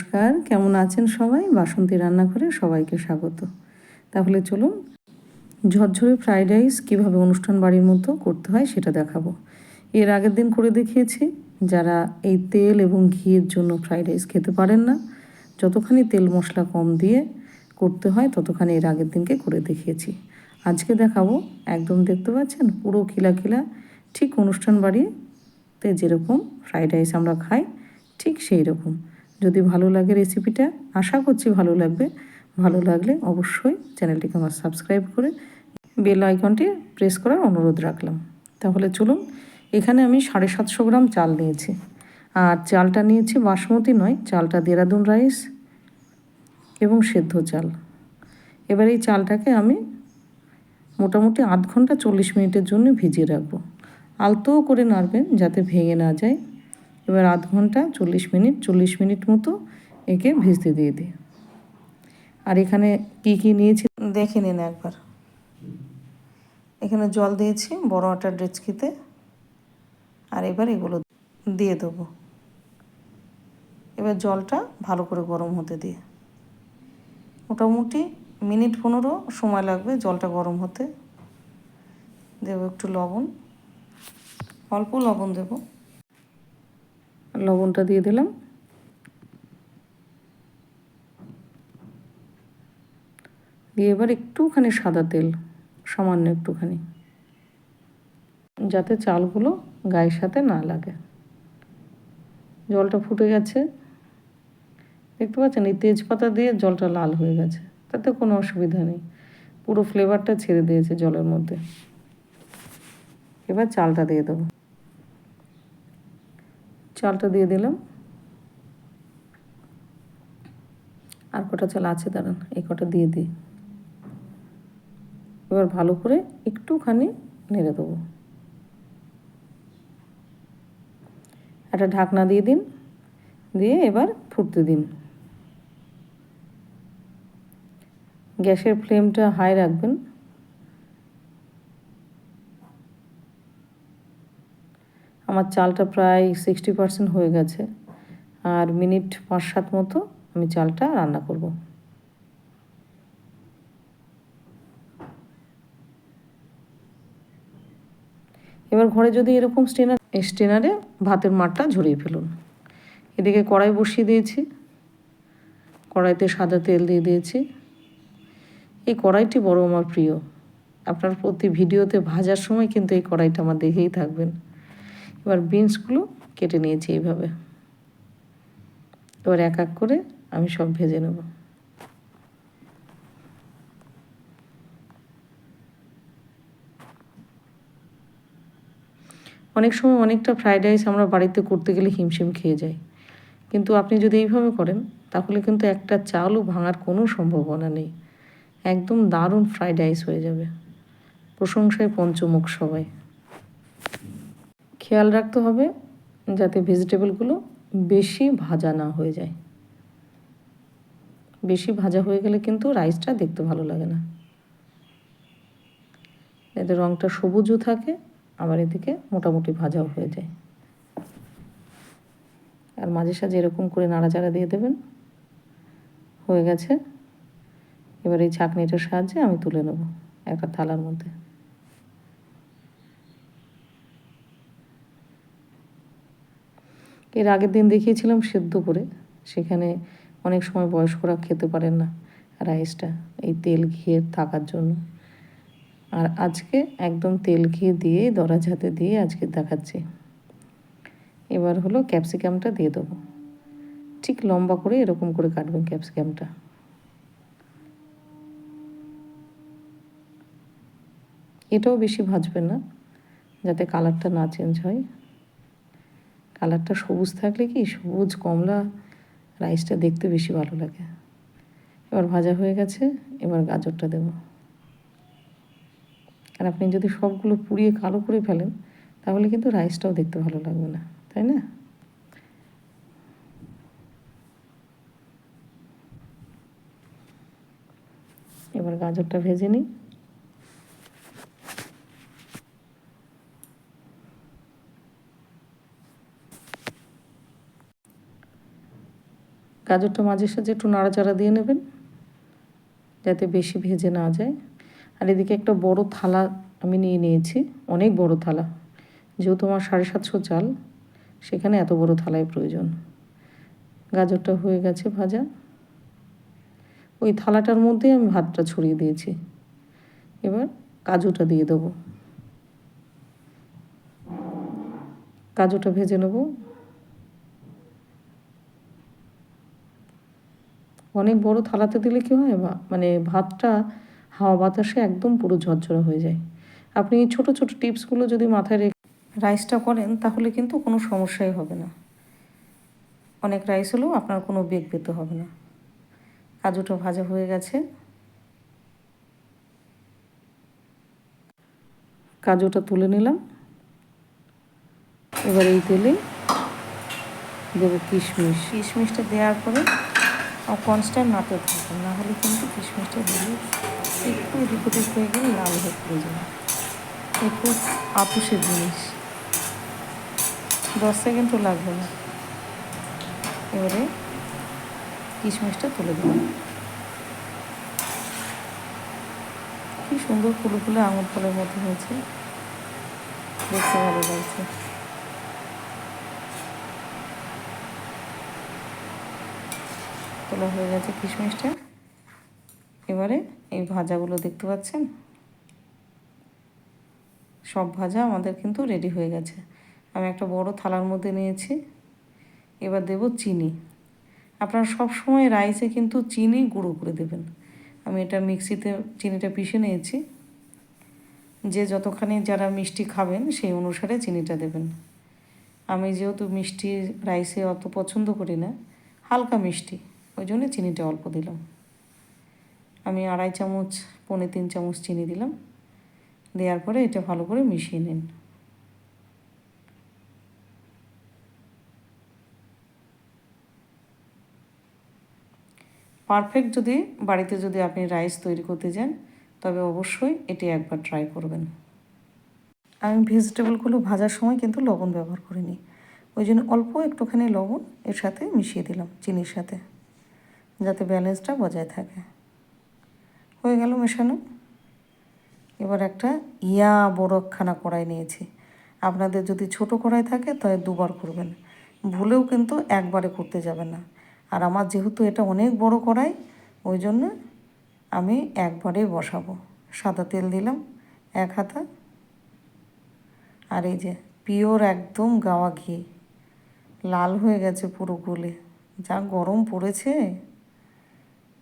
নমস্কার, কেমন আছেন সবাই? বাসন্তী রান্না করে সবাইকে স্বাগত। তাহলে চলুন, ঝরঝরে ফ্রাইড রাইস কীভাবে অনুষ্ঠান বাড়ির মতো করতে হয় সেটা দেখাবো। এর আগের দিন করে দেখিয়েছি, যারা এই তেল এবং ঘিয়ের জন্য ফ্রাইড রাইস খেতে পারেন না, যতখানি তেল মশলা কম দিয়ে করতে হয় ততখানি এর আগের দিনকে করে দেখিয়েছি। আজকে দেখাবো, একদম দেখতে পাচ্ছেন, পুরো খিলা খিলা, ঠিক অনুষ্ঠান বাড়িতে যেরকম ফ্রাইড রাইস আমরা খাই, ঠিক সেই রকম। যদি ভালো লাগে রেসিপিটা, আশা করছি ভালো লাগবে। ভালো লাগলে অবশ্যই চ্যানেলটিকে আমার সাবস্ক্রাইব করে বেল আইকনটি প্রেস করার অনুরোধ রাখলাম। তাহলে চলুন, এখানে আমি সাড়ে সাতশো গ্রাম চাল নিয়েছি। আর চালটা নিয়েছি বাসমতি নয়, চালটা দেরাদুন রাইস এবং সেদ্ধ চাল। এবার এই চালটাকে আমি মোটামুটি আধ ঘণ্টা চল্লিশ মিনিটের জন্য ভিজিয়ে রাখব। আলতো করে নাড়বেন যাতে ভেঙে না যায়। এবার আধ ঘণ্টা চল্লিশ মিনিট চল্লিশ মিনিট মতো একে ভিজতে দিয়ে দিই। আর এখানে কি কি নিয়েছি? দেখে নিন একবার। এখানে জল দিয়েছি বড় আটার ডেচকিতে। আর এবার এগুলো দিয়ে দেবো। এবার জলটা ভালো করে গরম হতে দিয়ে। মোটামুটি মিনিট পনেরো সময় লাগবে জলটা গরম হতে। দেবো একটু লবণ, অল্প লবণ দেবো। লবণটা দিয়ে দিলাম। দিয়ে এবার একটুখানি সাদা তেল, সামান্য একটুখানি, যাতে চালগুলো গায়ের সাথে না লাগে। জলটা ফুটে গেছে। দেখতে পাচ্ছেন, এই তেজপাতা দিয়ে জলটা লাল হয়ে গেছে, তাতে কোনো অসুবিধা নেই। পুরো ফ্লেভারটা ছেড়ে দিয়েছে জলের মধ্যে। এবার চালটা দিয়ে দেবো। চালটা দিয়ে দিলাম। আর কটা চাল আছে দাঁড়ান, এই কটা দিয়ে দিই। এবার ভালো করে একটুখানি নেড়ে দেবো। একটা ঢাকনা দিয়ে দিন, দিয়ে এবার ফুটতে দিন। গ্যাসের ফ্লেমটা হাই রাখবেন। আমার চালটা প্রায় সিক্সটি পার্সেন্ট হয়ে গেছে। আর মিনিট পাঁচ সাত মতো আমি চালটা রান্না করব। এবার ঘরে যদি এরকম স্টেনার স্টেনারে ভাতের মাঠটা ঝরিয়ে ফেলুন। এদিকে কড়াই বসিয়ে দিয়েছি। কড়াইতে সাদা তেল দিয়ে দিয়েছি। এই কড়াইটি বড় আমার প্রিয়। আপনার প্রতি ভিডিওতে ভাজার সময় কিন্তু এই কড়াইটা আমার দেখেই থাকবেন। এবার বিনসগুলো কেটে নিয়েছি এইভাবে। এবার এক এক করে আমি সব ভেজে নেব। অনেক সময় অনেকটা ফ্রাইড রাইস আমরা বাড়িতে করতে গেলে হিমশিম খেয়ে যাই। কিন্তু আপনি যদি এইভাবে করেন, তাহলে কিন্তু একটা চালও ভাঙার কোনো সম্ভাবনা নেই। একদম দারুণ ফ্রাইড রাইস হয়ে যাবে। প্রশংসায় পঞ্চমুখ সবাই। খেয়াল রাখতে হবে যাতে ভেজিটেবলগুলো বেশি ভাজা না হয়ে যায়। বেশি ভাজা হয়ে গেলে কিন্তু রাইসটা দেখতে ভালো লাগে না। এতে রঙটা সবুজও থাকে, আবার এদিকে মোটামুটি ভাজাও হয়ে যায়। আর মাঝে সাঝে এরকম করে নাড়াচাড়া দিয়ে দেবেন। হয়ে গেছে। এবার এই ছাঁকনিটার সাহায্যে আমি তুলে নেব একটা থালার মধ্যে। এর আগের দিন দেখিয়েছিলাম সেদ্ধ করে। সেখানে অনেক সময় বয়স্করা খেতে পারেন না রাইসটা এই তেল ঘিয়ে থাকার জন্য। আর আজকে একদম তেল ঘিয়ে দিয়ে দরা হাতে দিয়ে আজকে দেখাচ্ছি। এবার হলো ক্যাপসিকামটা দিয়ে দেবো। ঠিক লম্বা করে এরকম করে কাটবেন ক্যাপসিকামটা এটাও বেশি ভাজবেন না, যাতে কালারটা না চেঞ্জ হয়। কালারটা সবুজ থাকলে কি সবুজ কমলা রাইসটা দেখতে বেশি ভালো লাগে? এবার ভাজা হয়ে গেছে, এবার গাজরটা দেব। আর আপনি যদি সবগুলো পুড়িয়ে কালো করে ফেলেন, তাহলে কিন্তু রাইসটাও দেখতে ভালো লাগবে না, তাই না? এবার গাজরটা ভেজে নিই। গাজরটা মাঝে সাঝে একটু নাড়াচাড়া দিয়ে নেবেন, যাতে বেশি ভেজে না যায়। আর এদিকে একটা বড় থালা আমি নিয়ে নিয়েছি, অনেক বড় থালা। যেহেতু আমার সাড়ে সাতশো চাল, সেখানে এত বড় থালায় প্রয়োজন। গাজরটা হয়ে গেছে ভাজা। ওই থালাটার মধ্যে আমি ভাতটা ছড়িয়ে দিয়েছি। এবার কাজুটা দিয়ে দেবো। কাজুটা ভেজে নেব। অনেক বড় থালাতে দিলে কি হয়? মানে ভাতটা, হাওয়া বাতাসে একদম পুরো ঝরঝরা হয়ে যায়। আপনি এই ছোটো ছোটো টিপসগুলো যদি মাথায় রেখে রাইসটা করেন, তাহলে কিন্তু কোনো সমস্যাই হবে না। অনেক রাইস হলেও আপনার কোনো বেগ পেতে হবে না। কাজুটা ভাজা হয়ে গেছে। কাজুটা তুলে নিলাম। এবার এই তেলে দেবো কিশমিশ। কিশমিশটা দেওয়ার পরে কনস্ট্যান্ট নাতে থাকবেন না হলে কিন্তু কিশমিশটা দিলে একটু ওদিক হয়ে গেলে লাল হয়ে পড়ে যাবে একটু আপুসের জিনিস। দশ সেকেন্ডও লাগবে না। এবারে কিশমিশটা তুলে দেবো কি সুন্দর ফুলে ফুলে আঙুর ফলের মতো হয়েছে। দেখতে ভালো লাগছে। তোলা হয়ে গেছে কিশমিশটা। এবারে এই ভাজাগুলো দেখতে পাচ্ছেন? সব ভাজা আমাদের কিন্তু রেডি হয়ে গেছে। আমি একটা বড় থালার মধ্যে নিয়েছি। এবার দেব চিনি। আপনারা সব সময় রাইসে কিন্তু চিনি গুঁড়ো করে দেবেন। আমি এটা মিক্সিতে চিনিটা পিষে নিয়েছি। যে যতখানি যারা মিষ্টি খাবেন সেই অনুসারে চিনিটা দেবেন। আমি যেহেতু মিষ্টি রাইসে অত পছন্দ করি না, হালকা মিষ্টি। ওই জন্য চিনিটা অল্প দিলাম। আমি আড়াই চামচ, পৌনে তিন চামচ চিনি দিলাম। দেওয়ার পরে এটা ভালো করে মিশিয়ে নিন। পারফেক্ট যদি, বাড়িতে যদি আপনি রাইস তৈরি করতে যান, তবে অবশ্যই এটি একবার ট্রাই করবেন। আমি ভেজিটেবলগুলো ভাজার সময় কিন্তু লবণ ব্যবহার করিনি। ওই জন্য অল্প একটুখানি লবণ এর সাথে মিশিয়ে দিলাম, চিনির সাথে। যাতে ব্যালেন্সটা বজায় থাকে। হয়ে গেল মেশানো। এবার একটা ইয়া বড় একখানা কড়াই নিয়েছি। আপনাদের যদি ছোট কড়াই থাকে তাহলে দুবার করবেন। ভুলেও কিন্তু একবারে করতে যাবেন না। আর আমার যেহেতু এটা অনেক বড় কড়াই, ওই জন্য আমি একবারেই বসাবো। সাদা তেল দিলাম, এক হাতা। আর এই যে পিওর একদম গাওয়া ঘি, লাল হয়ে গেছে পুরো গলে। যা গরম পড়েছে।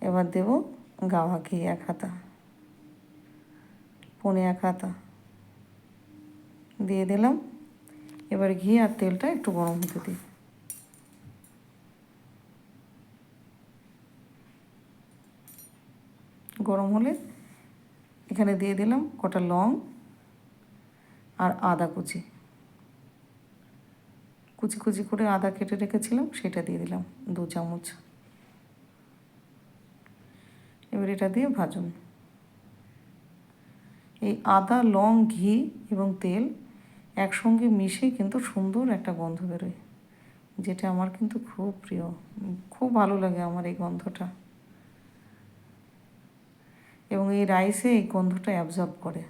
এবার দেব গাওয়া ঘি এক হাতা। পনে এক হাতা। দিয়ে দিলাম। এবার ঘি আর তেলটা একটু গরম হতে দিই। গরম হলে এখানে দিয়ে দিলাম কটা লং আর আদা কুচি। কুচি কুচি করে আদা কেটে রেখেছিলাম, সেটা দিয়ে দিলাম দু চামচ। এবার এটা দিয়ে ভাজুন। এই আদা, লং, ঘি এবং তেল একসঙ্গে মিশে কিন্তু সুন্দর একটা গন্ধ বেরোয়, যেটা আমার কিন্তু খুব প্রিয়। খুব ভালো লাগে আমার এই গন্ধটা। এবং এই রাইসে এই গন্ধটা অ্যাবজর্ব করে।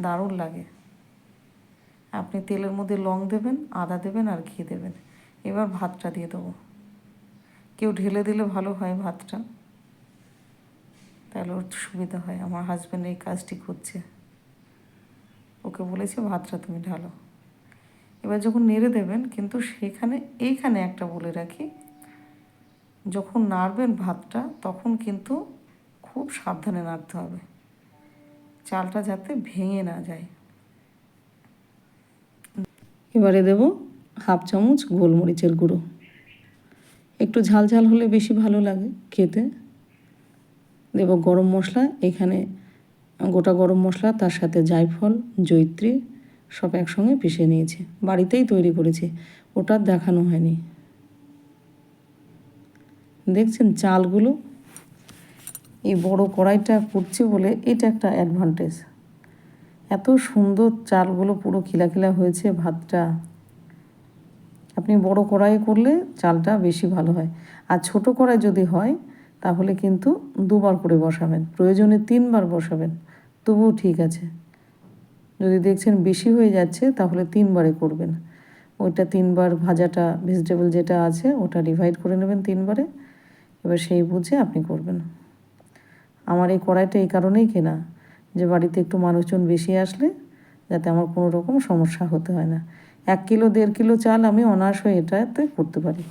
দারুণ লাগে। আপনি তেলের মধ্যে লং দেবেন, আদা দেবেন আর ঘি দেবেন। এবার ভাতটা দিয়ে দেবো। কেউ ঢেলে দিলে ভালো হয় ভাতটা। তাহলে ওর সুবিধা হয়। আমার হাজব্যান্ড এই কাজটি করছে। ওকে বলেছে, ভাতটা তুমি ঢালো। এবার যখন নেড়ে দেবেন, কিন্তু সেখানে, এইখানে একটা বলে রাখি, যখন নাড়বেন ভাতটা, তখন কিন্তু খুব সাবধানে নাড়তে হবে। চালটা যাতে ভেঙে না যায়। এবারে দেব হাফ চামচ গোলমরিচের গুঁড়ো। একটু ঝাল ঝাল হলে বেশি ভালো লাগে খেতে। দেব গরম মশলা, এখানে গোটা গরম মশলা, তার সাথে জায়ফল জৈত্রী সব একসঙ্গে পিষে নিয়েছি। বাড়িতেই তৈরি করেছি, ওটা দেখানো হয়নি। দেখছেন চালগুলো? এই বড় কড়াইটা করছে বলে এটা একটা অ্যাডভান্টেজ এত সুন্দর চালগুলো পুরো খিলাখিলা হয়েছে ভাতটা। আপনি বড় কড়াইয়ে করলে চালটা বেশি ভালো হয়। আর ছোট কড়াই যদি হয় তাহলে কিন্তু দুবার করে বসাবেন, প্রয়োজনে তিনবার বসাবেন, তবুও ঠিক আছে। যদি দেখছেন বেশি হয়ে যাচ্ছে, তাহলে তিনবারে করবেন। ওইটা তিনবার ভাজাটা ভেজিটেবল যেটা আছে, ওটা ডিভাইড করে নেবেন তিনবারে, এবার সেই বুঝে আপনি করবেন। আমার এই কড়াইটা এই কারণেই কেনা, যে বাড়িতে একটু মানুষজন বেশি আসলে যাতে আমার কোনো রকম সমস্যা হতে হয় না। এক কিলো, দেড় কিলো চাল আমি অনায়াস হয়ে এটাতে করতে পারি।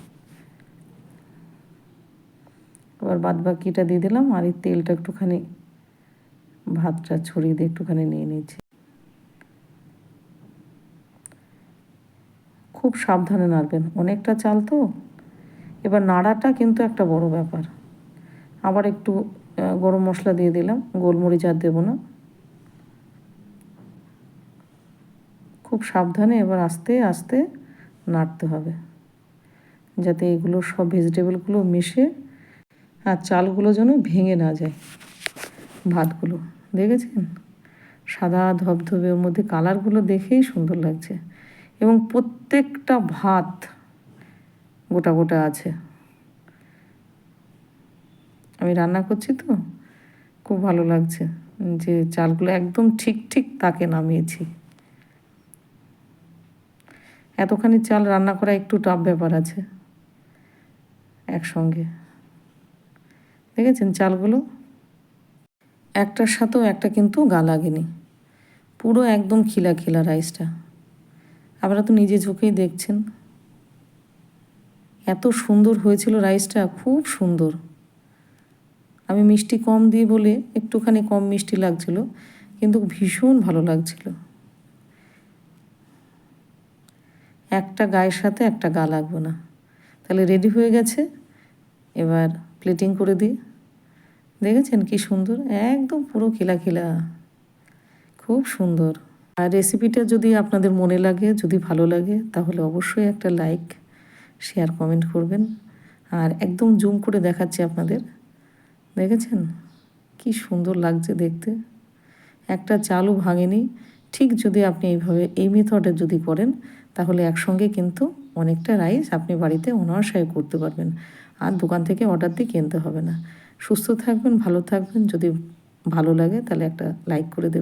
এবার বাদ বাকিটা দিয়ে দিলাম আর এই তেলটা একটুখানি ভাতটা ছড়িয়ে দিয়ে একটুখানি নিয়ে নিয়েছি। খুব সাবধানে নাড়বেন, অনেকটা চাল তো। এবার নাড়াটা কিন্তু একটা বড় ব্যাপার। আবার একটু গরম মশলা দিয়ে দিলাম, গোলমরিচ আর দেবো না। খুব সাবধানে এবার আস্তে আস্তে নাড়তে হবে। যাতে এগুলো সব ভেজিটেবলগুলো মিশে আর চালগুলো যেন ভেঙে না যায়। ভাতগুলো, দেখেছেন? সাদা ধবধবে, ওর মধ্যে কালারগুলো দেখেই সুন্দর লাগছে। এবং প্রত্যেকটা ভাত গোটা গোটা আছে। আমি রান্না করছি তো, খুব ভালো লাগছে যে চালগুলো একদম ঠিক ঠিক তাকে নামিয়েছি। এতখানি চাল রান্না করা একটু টাফ ব্যাপার আছে একসঙ্গে। দেখেছেন চালগুলো? একটার সাথেও একটা কিন্তু গা লাগেনি। পুরো একদম খিলা খিলা রাইসটা। আপনারা তো নিজে চোখেই দেখছেন। এত সুন্দর হয়েছিল রাইসটা, খুব সুন্দর। আমি মিষ্টি কম দিই বলে একটুখানি কম মিষ্টি লাগছিল, কিন্তু ভীষণ ভালো লাগছিল। একটা গায়ের সাথে একটা গা লাগবে না। তাহলে রেডি হয়ে গেছে? এবার প্লেটিং করে দিই। দেখেছেন কি সুন্দর? একদম পুরো খিলা খিলা। খুব সুন্দর। আর রেসিপিটা যদি আপনাদের মনে লাগে, যদি ভালো লাগে, তাহলে অবশ্যই একটা লাইক শেয়ার কমেন্ট করবেন। আর একদম জুম করে দেখাচ্ছি আপনাদের। দেখেছেন? কি সুন্দর লাগছে দেখতে। একটা চালও ভাঙেনি। ঠিক যদি আপনি এইভাবে এই মেথডে যদি করেন, তাহলে একসঙ্গে কিন্তু অনেকটা রাইস আপনি বাড়িতে অনায়াসায় করতে পারবেন। আর দোকান থেকে অর্ডার দিয়ে কিনতে হবে না। সুস্থ থাকবেন, ভালো থাকবেন, যদি ভালো লাগে তাহলে একটা লাইক করে দেবেন।